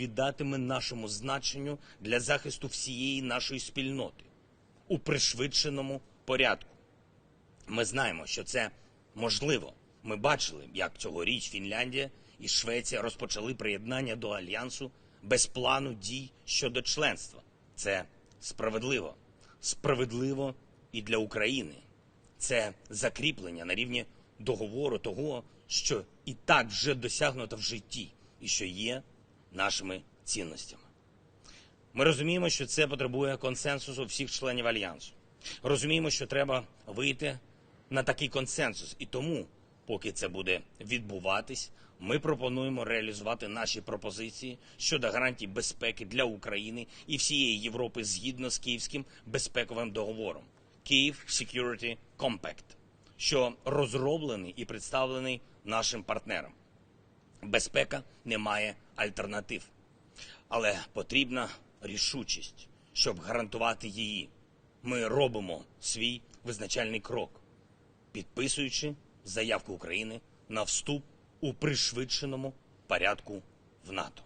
віддатиме нашому значенню для захисту всієї нашої спільноти у пришвидшеному порядку. Ми знаємо, що це можливо. Ми бачили, як цьогоріч Фінляндія і Швеція розпочали приєднання до альянсу без плану дій щодо членства. Це справедливо. Справедливо і для України. Це закріплення на рівні договору того, що і так вже досягнуто в житті, і що є нашими цінностями. Ми розуміємо, що це потребує консенсусу всіх членів альянсу. Розуміємо, що треба вийти на такий консенсус, і тому, поки це буде відбуватись, ми пропонуємо реалізувати наші пропозиції щодо гарантій безпеки для України і всієї Європи згідно з Київським безпековим договором Київ Security Compact, що розроблений і представлений нашим партнерам. Безпека не має альтернатив, але потрібна рішучість, щоб гарантувати її. Ми робимо свій визначальний крок, підписуючи заявку України на вступ у пришвидшеному порядку в НАТО.